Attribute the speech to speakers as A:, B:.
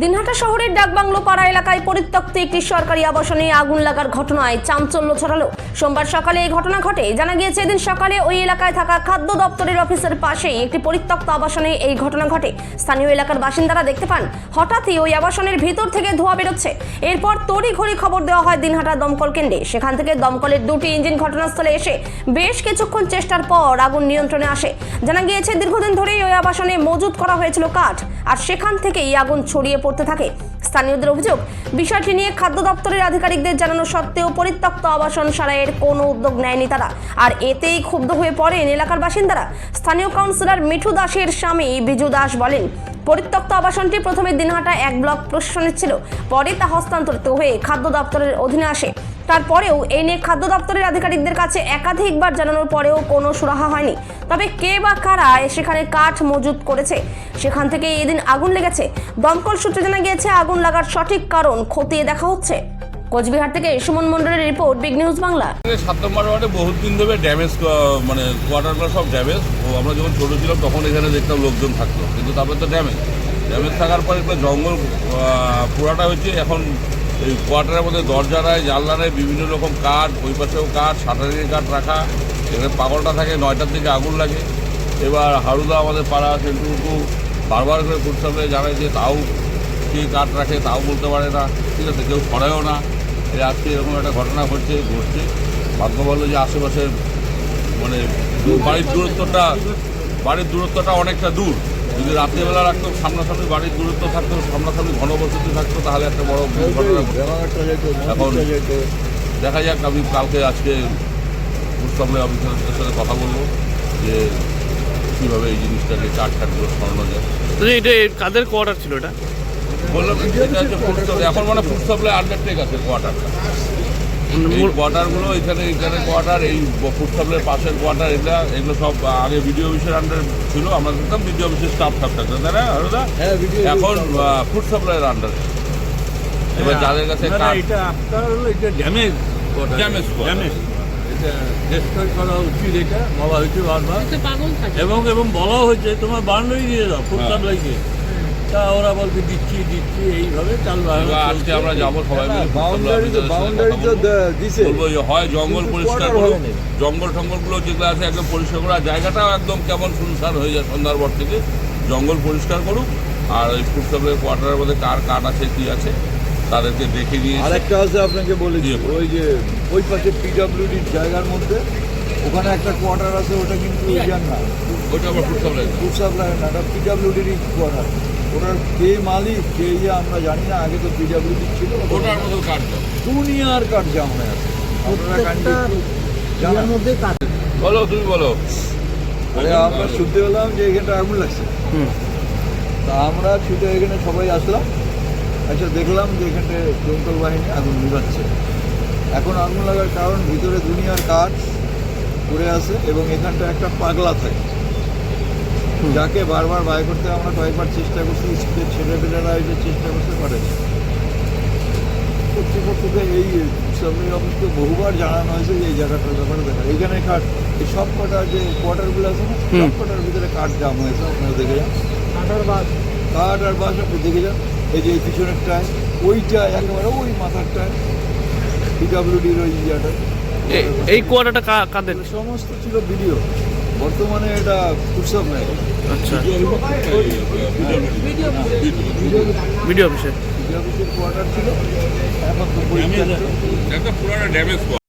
A: দিনহাটা শহরের ডাকবাংলো পাড়া এলাকায় পরিত্যক্ত একটি সরকারি আবাসনে আগুন লাগার ঘটনায় চাঞ্চল্য ছড়ালো। সোমবার সকালে এই ঘটনা ঘটে। জানা গিয়েছে, এদিন সকালে ওই এলাকায় থাকা খাদ্য দপ্তরের অফিসের পাশেই একটি পরিত্যক্ত আবাসনে এই ঘটনা ঘটে। স্থানীয় এলাকার বাসিন্দারা দেখতে পান, হঠাৎই ওই আবাসনের ভিতর থেকে ধোঁয়া বেরোচ্ছে। এরপর তড়িঘড়ি খবর দেওয়া হয় দিনহাটা দমকল কেন্দ্রে। সেখান থেকে দমকলের দুটি ইঞ্জিন ঘটনাস্থলে এসে বেশ কিছুক্ষণ চেষ্টার পর আগুন নিয়ন্ত্রণে আসে। জানা গিয়েছে, দীর্ঘদিন ধরেই ওই আবাসনে মজুত করা হয়েছিল কাঠ। আর সেখান থেকেই আগুন ছড়িয়ে পড়তে থাকে। স্থানীয়দের অভিযোগ, বিষয়টি নিয়ে খাদ্য দপ্তরের আধিকারিকদের জানানো সত্ত্বেও পরিত্যক্ত আবাসন সারাইয়ের কোনো উদ্যোগ নেয়নি তারা। আর এতেই ক্ষুব্ধ হয়ে পড়েন এলাকার বাসিন্দারা। স্থানীয় কাউন্সিলর মিঠু দাসের স্বামী বিজু দাস বলেন, পরিত্যক্ত আবাসনটি প্রথমে দিনহাটা এক ব্লক প্রশাসনের ছিল, পরে তা হস্তান্তরিত হয়ে খাদ্য দপ্তরের অধীনে আসে। তারপরেও এই নিয়ে খাদ্য দপ্তরের আধিকারিকদের কাছে একাধিকবার জানানোর পরেও কোনো সুরাহা হয়নি। তবে কে বা কারা সেখানে কাঠ মজুত করেছে, সেখান থেকে এদিন আগুন লেগেছে। দমকল সূত্রে জানা গিয়েছে, আগুন লাগার সঠিক কারণ খতিয়ে দেখা হচ্ছে। কোচবিহার থেকে সুমন মণ্ডলের রিপোর্ট, বিগ নিউজ বাংলা।
B: সাত নম্বর ওয়ার্ডে বহুত দিন ধরে ড্যামেজ মানে কোয়ার্টারগুলো সব ড্যামেজ। ও, আমরা যখন ছোটো ছিলাম তখন এখানে দেখতাম লোকজন থাকতো, কিন্তু তারপরে তো ড্যামেজ। ড্যামেজ থাকার পরে একটা জঙ্গল পুরাটা হচ্ছে এখন এই কোয়ার্টারের মধ্যে দরজারায়, জানলারায় বিভিন্ন রকম কাঠ, ওই পাশেও কাঠ, শাটারির কাঠ রাখা। এখানে পাগলটা থাকে, নয়টার দিকে আগুন লাগে। এবার হারুদা আমাদের পাড়া সেন্টুকু বারবার করে ফুড সাপ্লাই জানায় যে তাও কে কাঠ রাখে তাও বলতে পারে না। ঠিক আছে, কেউ সরেও না। এই আজকে এরকম একটা ঘটনা ঘটছে ঘটছে। ভাগ্য ভালো যে আশেপাশের মানে বাড়ির দূরত্বটা বাড়ির দূরত্বটা অনেকটা দূর। যদি রাত্রিবেলা রাখতো, সামনাসামনি বাড়ির দূরত্ব থাকতো, সামনাসামনি ঘনবসতি থাকতো, তাহলে একটা বড় ঘটনা। এখন দেখা যাক, আমি কালকে আজকে উৎসবের অফিসারদের সাথে কথা বলব যে কীভাবে এই জিনিসটাকে কাঠ কাঠগুলো সরানো যায়।
C: এটা কাদের কোয়ার্টার ছিল এটা?
B: এটা হচ্ছে ফুড এখন মানে ফুড আন্ডারটেক আছে কোয়ার্টারটা এই কোয়ার্টারগুলো এখানে এখানে কোয়ার্টার এই ফুড পাশের কোয়ার্টার এগুলা এগুলো সব আগে বিডিও অফিসের আন্ডার ছিল আমরা দেখতাম বিডিও অফিসের স্টাফ থাকতো। তাই না হরদা এখন ফুড সাপ্লাইয়ের আন্ডারে এবার যাদের কাছে
D: এটা আপনার হলো এটা ড্যামেজ ড্যামেজ এটা ডেস্ট্রয় করা উচিত এটা বলা হয়েছে বারবার। এবং এবং বলা হয়েছে তোমার বাউন্ডারি দিয়ে দাও ফুড
B: হ্যাঁ।
D: সাপ্লাইকে তা ওরা বলতে দিচ্ছি দিচ্ছি এইভাবে চাল
B: আজকে আমরা যাব সবাই মিলে
E: বাউন্ডারি তো
B: officer-দের
E: বাউন্ডারি তো দিছে।
B: বলব যে হয় জঙ্গল পরিষ্কার
E: হয়নি।
B: জঙ্গল টঙ্গলগুলো যেগুলো আছে একদম পরিষ্কার করা জায়গাটাও একদম কেমন শুনশান হয়ে যায় সন্ধ্যার পর থেকে। জঙ্গল পরিষ্কার করুক। আর ওই সাপ্লাই কোয়ার্টারের মধ্যে কার কাঠ আছে কি আছে তাদেরকে দেখে নিয়ে
E: আরেকটা আছে আপনাকে বলেছি
B: দিয়ে
E: ওই যে ওই পাশে পিডাব্লিউডির জায়গার মধ্যে ওখানে একটা কোয়ার্টার আছে ওটা কিন্তু ইয়ার না।
B: ওইটা আবার ফুড সাপ্লাই
E: ফুড সাপ্লাই না ওটা পিডাব্লিউডির কোয়ার্টার ওটার কে মালিক কে ইয়ে আমরা জানি না আগে তো পিডাব্লিউডি ছিল।
B: ওটার মতো দাও।
E: দুনিয়ার কাঠ জাম হয়ে আছে। আপনারা একটু জানান।
B: বলো তুমি বলো।
E: আরে আমরা শুনতে পেলাম যে এখানটা আগুন লাগছে।
C: হুম।
E: তা আমরা ছুটে এখানে সবাই আসলাম। এসে দেখলাম যে এখানে দমকল বাহিনী আগুন নিভাচ্ছে। এখন আগুন লাগার কারণ ভিতরে দুনিয়ার কাঠ পড়ে আছে এবং এখানটা একটা পাগলা থাকে। যাকে বারবার বাই করতে আমরা কয়েকবার চেষ্টা করছি স্কুলের ছেলেপেলেরা এসে চেষ্টা করতে পারেনি কর্তৃপক্ষকে এই সামনে অফিসকে বহুবার জানানো হয়েছে যে এই জায়গাটার ব্যাপারে দেখা এইখানে কাঠ এই সব কটা যে কোয়ার্টারগুলো আছে না সব কটার ভিতরে কাঠ জাম হয়েছে আপনারা দেখে যান। কাঠ আর বাস আপনি দেখে যান। এই যে এই পিছনেরটায় ওইটা একেবারে ওই মাথারটায় পিডাব্লিউডির ওই ইয়েটা।
C: এই কোয়ার্টারটা কাদের?
E: সমস্ত ছিল ভিডিও বর্তমানে এটা উৎসব নাই।
C: আচ্ছা।
E: ভিডিও
C: ভিডিও অফিসে।
E: ভিডিও অফিসের কোয়ার্টার ছিল এখন তো
B: একটা পুরো ড্যামেজ